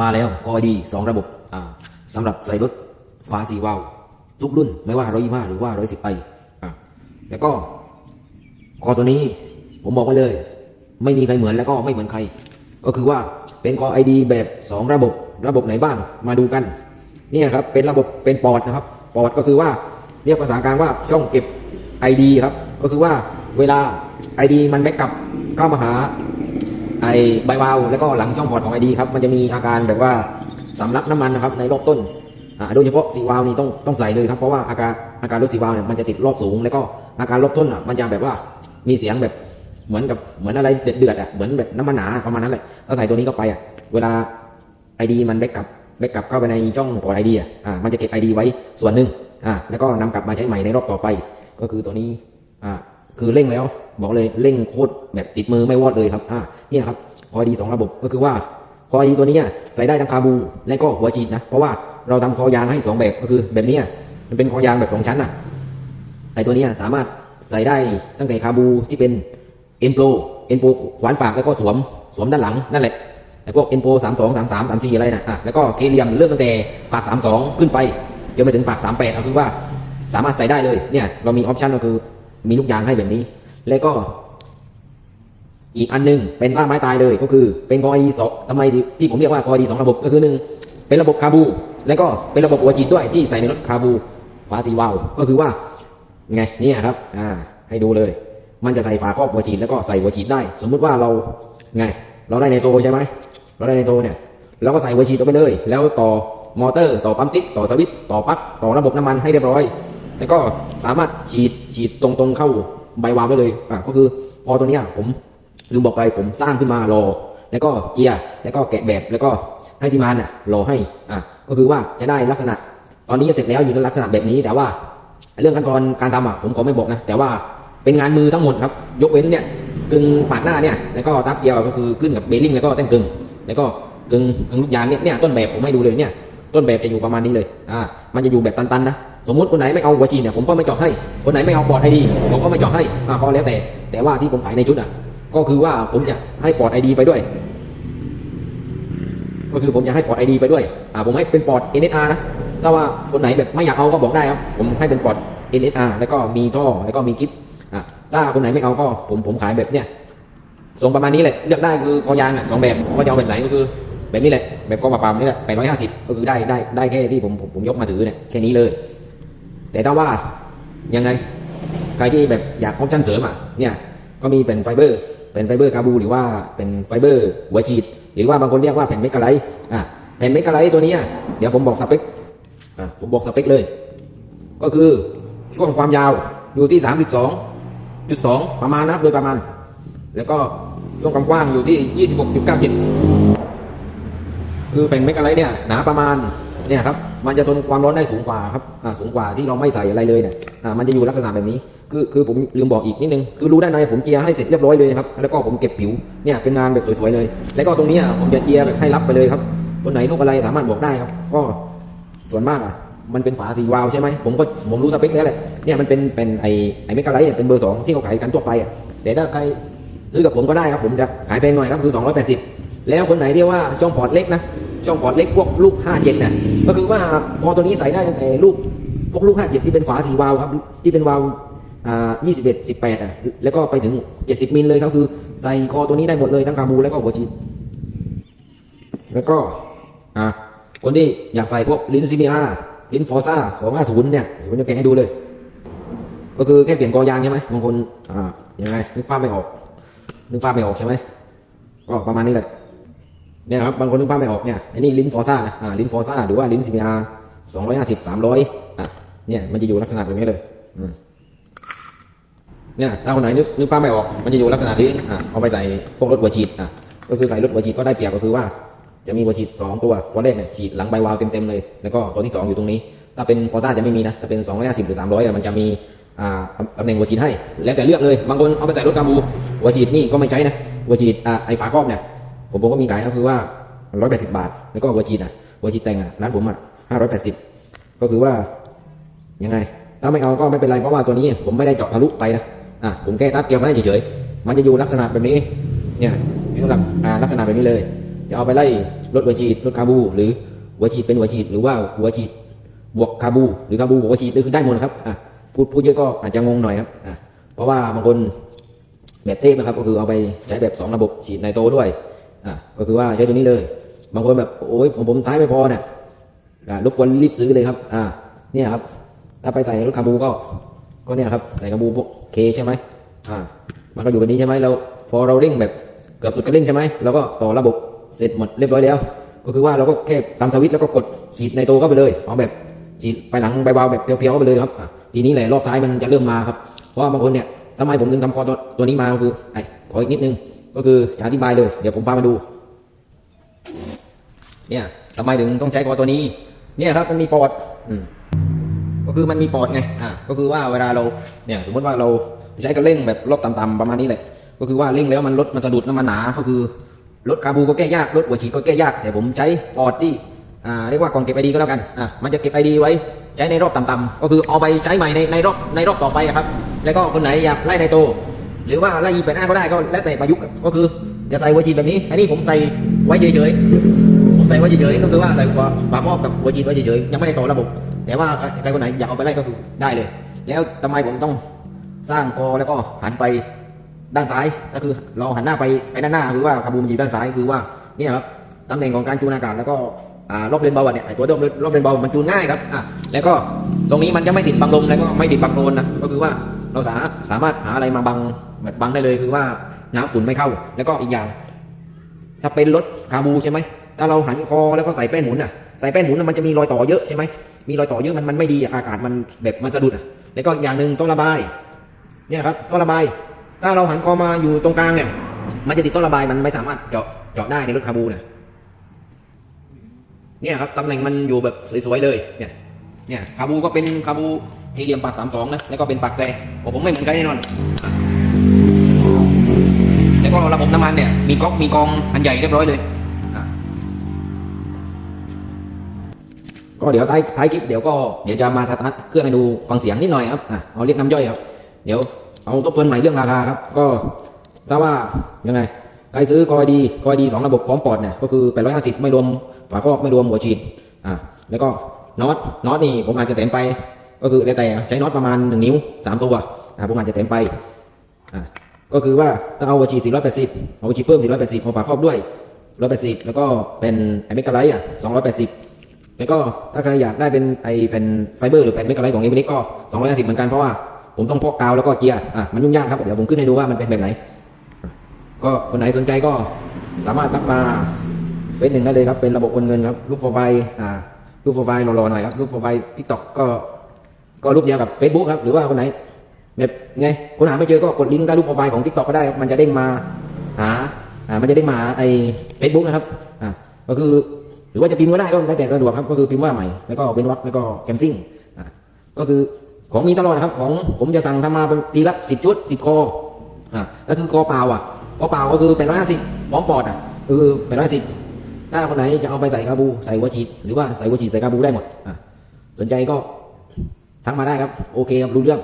มาแล้วก็ดีสองระบบอ่าสำหรับใส่รถฝาสีวาล์วทุกรุ่นไม่ว่าร้อยยี่ห้าหรือว่าร้อยสิบไอแล้วก็คอตัวนี้ผมบอกไว้เลย ไม่มีใครเหมือนแล้วก็ไม่เหมือนใคร ก็คือว่าเป็นคอไอดีแบบสองระบบ ระบบไหนบ้างมาดูกันนี่ครับเป็นระบบเป็นปอดนะครับปอดก็คือว่าเรียกภาษากลางว่าช่องเก็บ ID ครับก็คือว่าเวลา ID มันแบ็กกลับเข้ามาหา ไอใบวาวแล้วก็หลังช่องพอร์ตของ ID ครับมันจะมีอาการแบบว่าสำลักน้ำมันนะครับในรอบต้นอ่าโดยเฉพาะสีวาวนี่ต้องต้องใส่เลยครับเพราะว่าอาการอาการรถสีวาวเนี่ยมันจะติดรอบสูง แล้วก็อาการรอบต้นอะมันจะแบบว่ามีเสียงแบบเหมือนกับเหมือนอะไรเดือดเดือดๆอะเหมือนแบบน้ำมันหนาประมาณนั้นแหละถ้าใส่ตัวนี้เข้าไปอะเวลา ID มันแบกกลับแบกกลับเข้าไปในช่องพอร์ต ID อะอ่ามันจะเก็บ ID ไว้ส่วนหนึ่งอ่าแล้วก็นำกลับมาใช้ใหม่ในรอบต่อไป ก็คือตัวนี้อ่า คือเร่งแล้ว บอกเลยเร่งโคตรแบบติดมือไม่วอดเลยครับอ่าเนี่ยครับพอดีสองระบบก็คือว่าพอดีตัวนี้ใส่ได้ทั้งคาบูและก็หัวฉีดนะเพราะว่าเราทำคอยางให้สองแบบก็คือแบบนี้มันเป็นคอยางแบบสองชั้นอะไอตัวนี้สามารถใส่ได้ตั้งแต่คาบูที่เป็นเอ็นโปรเอ็นโปรขวานปากแล้วก็สวมสวมด้านหลังนั่นแหละไอพวก n อ็นโปรสามสองสามสามสามสี่อะไรนะอะแล้วก็เคเลียมเริ่มตั้งแต่ปากสามสองขึ้นไปจนไปถึงปากสามแปดเอาคือว่าสามารถใส่ได้เลยเนี่ยเรามีออปชันก็คือ มีลูกยางให้แบบนี้ แล้วก็อีกอันหนึงเป็นต้าไม้ตายเลยก็คือเป็นกอดีสองทำไมที่ผมเรียกว่ากอดีสองระบบก็คือหนึ่งเป็นระบบคาบู แล้วก็เป็นระบบหัวฉีดด้วยที่ใส่ในรถคาบูฝาสีวาวก็คือว่าไงเนี่ยครับอ่าให้ดูเลย มันจะใส่ฝาครอบหัวฉีดแล้วก็ใส่หัวฉีดได้ สมมุติว่าเราไงเราได้ในโตใช่ไหมเราได้ในโตเนี่ยเราก็ใส่หัวฉีดออกไปเลย แล้วต่อมอเตอร์ ต่อปั๊มติ๊กต่อสวิตต่อปลั๊กต่อระบบน้ำมันให้เรียบร้อย แล้วก็สามารถฉีดฉีดตรงๆเข้าใบวาล์วได้เลยอ่าก็คือพอตัวนี้ผมลืมบอกไปผมสร้างขึ้นมารอ แล้วก็เกียร์แล้วก็แกะแบบแล้วก็ให้ทีมงานอะรอให้อ่าก็คือว่าจะได้ลักษณะ ตอนนี้เสร็จแล้วอยู่ในลักษณะแบบนี้แต่ว่า เรื่องขั้นตอนการทำอะผมขอไม่บอกนะแต่ว่าเป็นงานมือทั้งหมดครับ ยกเว้นเนี่ยกึ่งปาดหน้าเนี่ยแล้วก็ทับเกียร์ก็คือขึ้นกับเบลลิงแล้วก็แต้มกึ่งแล้วก็กึ่งกึ่งลูกยางเนี่ยเนี่ยต้นแบบผมให้ดูเลยเนี่ยต้นแบบจะอยู่ประมาณนี้เลยอ่ามันจะอยู่แบบตันๆนะ สมมติคนไหนไม่เอาหัวฉีดเนี่ยผมก็ไม่เจาะให้ คนไหนไม่เอาปอดไอดีผมก็ไม่เจาะให้อ่าพอแล้วแต่ แต่ว่าที่ผมขายในชุดอะ ก็คือว่าผมจะให้ปอดไอดีไปด้วย ก็คือผมอยากให้ปอดไอดีไปด้วยอ่าผมให้เป็นปอด NSR นะถ้าว่าคนไหนแบบไม่อยากเอาก็บอกได้ครับ ผมให้เป็นปอด NSR แล้วก็มีท่อแล้วก็มีกิฟอ่าถ้าคนไหนไม่เอาก็ผมผมขายแบบเนี้ยทรงประมาณนี้แหละเลือกได้คือคอยางอะสองแบบว่าจะเอาแบบไหนก็คือแบบนี้แหละแบบกองปราบปรามนี่แหละแปดร้อยห้าสิบก็คือได้ได้ได้แค่ที่ผมผมผมยกมาถือเนี่ยแค่นี้เลย แต่ถ้าว่ายังไงใครที่แบบอยากออปชั่นเสริมอะเนี่ยก็มีเป็นไฟเบอร์ เป็นไฟเบอร์คาบูหรือว่าเป็นไฟเบอร์หัวฉีด หรือว่าบางคนเรียกว่าแผ่นเมกะไลท์อะแผ่นเมกะไลท์ตัวนี้เดี๋ยวผมบอกสเปคอะผมบอกสเปคเลย ก็คือช่วงความยาวอยู่ที่ 32.2 ประมาณนะโดยประมาณ แล้วก็ช่วงความกว้างอยู่ที่ 26.97 คือเป็นเมกะไลท์เนี่ยหนาประมาณเนี่ยครับ มันจะทนความร้อนได้สูงกว่าครับอ่าสูงกว่าที่เราไม่ใส่อะไรเลยเนี่ยอ่ามันจะอยู่ลักษณะแบบนี้ คือคือผมลืมบอกอีกนิดนึงคือรู้ได้านในผมเจียร์ให้เสร็จเรียบร้อยเลยครับแล้วก็ผมเก็บผิวเนี่ยเป็นงานแบบสวยๆเลย แล้วก็ตรงนี้ผมจะเจียร์แบบให้รับไปเลยครับตัวไหนลูกอะไรสามารถบอกได้ครับ ก็ส่วนมากอะมันเป็นฝาสีวาล์วใช่ไหมผมก็ผมรู้สเปคแล้วแหละเนี่ยมันเป็นเป็นไอไอเมกะไลท์เนี่ยเป็นเบอร์สองที่เขาขายกันทั่วไปอะแต่ถ้าใครซื้อกับผมก็ได้ครับผมจะขายแพงหน่อยครับคือ280 แล้วคนไหนที่ว่าช่องพอร์ตเล็กนะ ช่องพอร์ตเล็กพวกลูก57น่ะก็คือว่าพอตัวนี้ใส่ได้ตั้งแต่ลูกพวกลูก57ที่เป็นฝาสีวาล์วครับ ที่เป็นวาล์วอ่า21 18อะแล้วก็ไปถึง70มิลเลยครับคือ ใส่คอตัวนี้ได้หมดเลยทั้งคาบูแล้วก็หัวฉีดแล้วก็อ่าคนที่อยากใส่พวกลิ้น CBR ลิ้นฟอร์ซ่า250เนี่ยเดี๋ยผมจะแกะให้ดูเลย ก็คือแค่เปลี่ยนกอยางใช่ไหมบางคนอ่ายังไงนึกภาพไม่ออกนึกภาพไม่ออกใช่ไหมก็ประมาณนี้แหละ เนี่ยครับบางคนนึกภาพไม่ออกเนี่ยไอ้นี่ลิ้นฟอซ่าอ่าลิ้นฟอซ่าหรือว่าลิ้น CBR สองร้อยห้าสิบสามร้อยอะเนี่ยมันจะอยู่ลักษณะแบบนี้เลยเนี่ยถ้าคนไหนนึกนึกภาพไม่ออกมันจะอยู่ลักษณะนี้อะเอาไปใส่พวกรถหัวฉีดอะก็คือใส่รถหัวฉีดก็ได้เปรียบก็คือว่า จะมีหัวฉีดสองตัวตัวแรกเนี่ยฉีดหลังใบวาวเต็มๆเลย แล้วก็ตัวที่สองอยู่ตรงนี้ ถ้าเป็นฟอซ่าจะไม่มีนะถ้าเป็นสองร้อยห้าสิบหรือสามร้อยอะมันจะมีอ่าตำแหน่งหัวฉีดให้ แล้วแต่เลือกเลย บางคนเอาไปใส่รถกาบูหัวฉีดนี่ก็ไม่ใช้นะหัวฉีดอะไอ้ฝาครอบเนี่ย ผมผมก็มีขายก็คือว่าร้อยแปดสิบาท แล้วก็หัวฉีดอะหัวฉีดแต่งอะร้านผมอะห้าร้อยแปดสิบก็คือว่ายังไง ถ้าไม่เอาก็ไม่เป็นไรเพราะว่าตัวนี้ผมไม่ได้เจาะทะลุไปนะอะผมแค่ทับเกี่ยวมาให้เฉยๆมันจะอยู่ลักษณะแบบนี้ เนี่ยอยู่ลักอ่าลักษณะแบบนี้เลย จะเอาไปไล่ลดหัวฉีดลดคาบู หรือหัวฉีดเป็นหัวฉีดหรือว่าหัวฉีดบวกคาบู หรือคาบูบวกหัวฉีดคือได้หมดครับอะพูดพูดเยอะก็อาจจะงงหน่อยครับอะเพราะว่าบางคนแบบเทพนะครับก็คือเอาไปใช้แบบสองระบบฉีดไนโตรด้วย อะก็คือว่าใช้ตัวนี้เลย บางคนแบบโอ้ยผมผมท้ายไม่พอเนี่ยอะรบกวนรีบซื้อเลยครับ อะเนี่ยครับ ถ้าไปใส่รถคาร์บูก็ ก็เนี่ยครับ ใส่กระบูพวกเคใช่ไหมอ่า มันก็อยู่แบบนี้ใช่ไหมเราพอเราเร่งแบบเกือบสุดก็เร่งใช่ไหมเราก็ต่อระบบเสร็จหมดเรียบร้อยแล้ว ก็คือว่าเราก็แค่ตามสวิตช์แล้วก็กดฉีดในโตเข้าไปเลยเอาแบบฉีดไปหลังใบเบาแบบเพียวๆเข้าไปเลยครับ ทีนี้แหละรอบท้ายมันจะเริ่มมาครับ เพราะว่าบางคนเนี่ยทำไมผมถึงทำคอตัวตัวนี้มาคือไอ้ขออีกนิดนึง ก็คือจะอธิบายเลย เดี๋ยวผมพามาดู เนี่ยทำไมถึงต้องใช้คอตัวนี้ เนี่ยครับมันมีปอดอืมก็คือมันมีปอดไงอ่าก็คือว่าเวลาเราเนี่ยสมมติว่าเราใช้กระเร่งแบบรอบต่ำๆประมาณนี้แหละ ก็คือว่าเร่งแล้วมันลดมันสะดุดแล้วมันหนา ก็คือลดคาบูก็แก้ยากลดหัวฉีดก็แก้ยาก แต่ผมใช้ปอดที่อ่าเรียกว่าก่อนเก็บไอดีก็แล้วกันอ่ามันจะเก็บไอดีไว้ใช้ในรอบต่ำๆก็คือเอาไปใช้ใหม่ในในรอบในรอบต่อไปครับ แล้วก็คนไหนอยากไล่ในโต หรือว่าไล่ยีแปดห้าก็ได้ก็แล้วแต่ประยุกต์ก็คือจะใส่หัวฉีดแบบนี้ อันนี้ผมใส่ไว้เฉยๆผมใส่ไว้เฉยๆก็คือว่าใส่ฝาฝาครอบกับหัวฉีดไว้เฉยๆยังไม่ได้ต่อระบบ แต่ว่าใครคนไหนอยากเอาไปไล่ก็คือได้เลย แล้วทำไมผมต้องสร้างคอแล้วก็หันไปด้านซ้ายก็คือเราหันหน้าไปไปด้านหน้าคือว่าคาบูมันอยู่ด้านซ้ายคือว่าเนี่ยครับตำแหน่งของการจูนอากาศแล้วก็รอบเลนเบาะเนี่ยไอตัวรอบรอบเลนเบามันจูนง่ายครับอะแล้วก็ตรงนี้มันจะไม่ติดบังลมแล้วก็ไม่ติดบังโคลนนะก็คือว่า เราสาสามารถหาอะไรมาบังแบบบังได้เลยคือว่าน้ำฝุ่นไม่เข้า แล้วก็อีกอย่าง ถ้าเป็นรถคาบูใช่ไหมถ้าเราหันคอแล้วก็ใส่แป้นหมุนอะใส่แป้นหมุนมันจะมีรอยต่อเยอะใช่ไหมมีรอยต่อเยอะมันมันไม่ดีอากาศมันแบบมันสะดุดอะแล้วก็อย่างหนึ่งต้องระบาย เนี่ยครับต้องระบาย ถ้าเราหันคอมาอยู่ตรงกลางเนี่ยมันจะติดต้อระบายมันไม่สามารถเจาะเจาะได้ในรถคาบูเนี่ยเนี่ยครับตำแหน่งมันอยู่แบบสวยๆเลย เนี่ย เนี่ยคาบูก็เป็นคาบู เฮเลียมปากสามสองนะแล้วก็เป็นปากแต่ผมผมไม่เหมือนกันแน่นอนแล้วก็ระบบน้ำมันเนี่ยมีก๊อกมีกองอันใหญ่เรียบร้อยเลยก็เดี๋ยวท้ายท้ายคลิปเดี๋ยวก็เดี๋ยวจะมาสตาร์ทเครื่องให้ดูฟังเสียงนิดหน่อยครับอะเอาเรียกน้ำย่อยครับ เดี๋ยวเอาทบทวนใหม่เรื่องราคาครับ ก็ถ้าว่ายังไงใครซื้อคอยดีคอยดีสองระบบพร้อมปอดเนี่ยก็คือ 850 ไม่รวมฝาครอบไม่รวมหัวฉีดอะแล้วก็น็อตน็อตนี่ผมอาจจะแถมไป ก็คือแล้แต่ใช้น็อตประมาณหนึ่งนิ้วสามตัวอะผมอาจจะแถมไปอะก็คือว่าถ้าเอาหัวฉี480 เอาหัวฉีเพิ่ม 480เอาฝาครอบด้วย 180 แล้วก็เป็นไอเมกะไลท์อะ 280 แล้วก็ถ้าใครอยากได้เป็นไอแผ่นไฟเบอร์หรือแผ่นเมกะไลท์ของเอเวนิกก็ 250 เหมือนกันเพราะว่าผมต้องพอกกาวแล้วก็เกียร์อะมันยุ่งยากครับ เดี๋ยวผมขึ้นให้ดูว่ามันเป็นแบบไหน ก็คนไหนสนใจก็สามารถทักมาเฟซหนึ่งได้เลยครับ เป็นระบบโอนเงินครับรูปโปรไฟล์อ่ารูปโปรไฟล์รอๆหน่อยครับรูปโปรไฟล์ทิกตอกก็ ก็รูปเดียวกับ Facebook ครับ หรือว่าคนไหน แบบไงคนหาไม่เจอก็กดลิงก์ใต้รูปโปรไฟล์ของ TikTok ก็ได้ครับมันจะเด้งมาหาอ่ามันจะเด้งมาไอ้ Facebook นะครับอ่าก็คือหรือว่าจะพิมพ์ก็ได้ก็แล้แต่สะดวกครับก็คือพิมพ์ว่าใหม่แล้วก็เป็นวักแล้วก็แคมซิ่งอ่าก็คือของมีตลอดนะครับของผมจะสั่งทำมาเป็นทีละสิบชุดสิบคออ่าก็คือคอเปล่าอะคอเปล่าก็คือแปดร้อยห้าสิบพร้อมปอดอะคือแปดร้อยสิบถ้าคนไหนจะเอาไปใส่กาบู ใส่หัวฉีดหรือว่าใส่หัวฉีดใส่กาบูได้หมดอ่าสนใจก็ ทักมาได้ครับ โอเคครับรู้เรื่อง